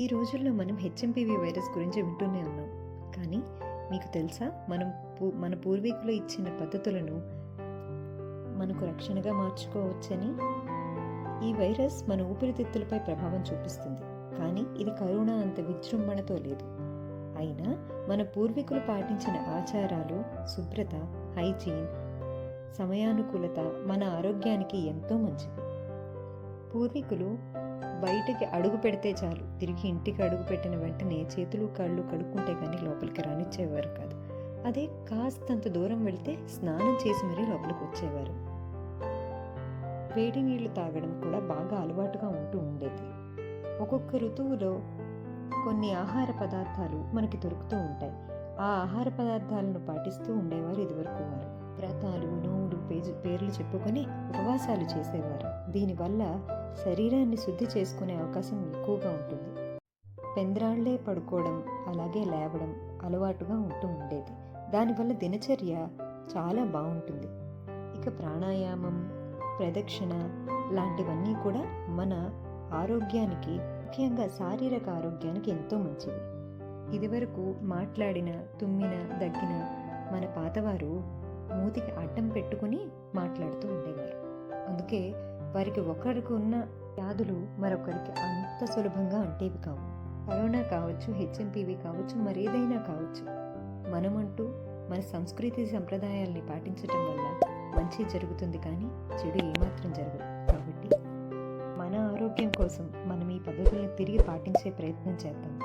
ఈ రోజుల్లో మనం హెచ్ఎంపీవీ వైరస్ గురించి వింటూనే ఉన్నాం. కానీ మీకు తెలుసా? మనం పూ- మన పూర్వీకులు ఇచ్చిన పద్ధతులను మనకు రక్షణగా మార్చుకోవచ్చని? ఈ వైరస్ మన ఊపిరితిత్తులపై ప్రభావం చూపిస్తుంది. కానీ ఇది కరోనా అంత విజృంభణతో లేదు. అయినా మన పూర్వీకులు పాటించిన ఆచారాలు శుభ్రత హైజీన్ సమయానుకూలత మన ఆరోగ్యానికి ఎంతో మంచిది. పూర్వీకులు బయటికి అడుగు పెడితే చాలు. తిరిగి ఇంటికి అడుగు పెట్టిన వెంటనే చేతులు కాళ్ళు కడుక్కుంటే కానీ లోపలికి రానిచ్చేవారు కాదు. అదే కాస్తంత దూరం వెళితే స్నానం చేసి మరీ లోపలికి వచ్చేవారు. వేడి నీళ్ళు తాగడం కూడా బాగా అలవాటుగా ఉంటూ ఉండేది. ఒక్కొక్క ఋతువులో కొన్ని ఆహార పదార్థాలు మనకి దొరుకుతూ ఉంటాయి. ఆ ఆహార పదార్థాలను పాటిస్తూ ఉండేవారు ఇదివరకు వారు. వ్రతాలు పేజు పేర్లు చెప్పుకొని ఉపవాసాలు చేసేవారు. దీనివల్ల శరీరాన్ని శుద్ధి చేసుకునే అవకాశం ఎక్కువగా ఉంటుంది. పెంద్రాళ్ళే పడుకోవడం అలాగే లేవడం అలవాటుగా ఉంటూ ఉండేది. దానివల్ల దినచర్య చాలా బాగుంటుంది. ఇక ప్రాణాయామం ప్రదక్షిణ లాంటివన్నీ కూడా మన ఆరోగ్యానికి ముఖ్యంగా శారీరక ఆరోగ్యానికి ఎంతో మంచిది ఇదివరకు మాట్లాడిన తుమ్మిన దగ్గిన మన పాతవారు మూతికి అడ్డం పెట్టుకుని మాట్లాడుతూ ఉండేవారు. అందుకే వారికి ఒకరికి ఉన్న వ్యాధులు మరొకరికి అంత సులభంగా అంటేవి కావు. కరోనా కావచ్చు హెచ్ఎంపీవి కావచ్చు మరేదైనా కావచ్చు. మనమంటూ మన సంస్కృతి సంప్రదాయాల్ని పాటించటం వల్ల మంచి జరుగుతుంది కానీ చెడు ఏమాత్రం జరగదు. కాబట్టి మన ఆరోగ్యం కోసం మనం ఈ పద్ధతులను తిరిగి పాటించే ప్రయత్నం చేద్దాం.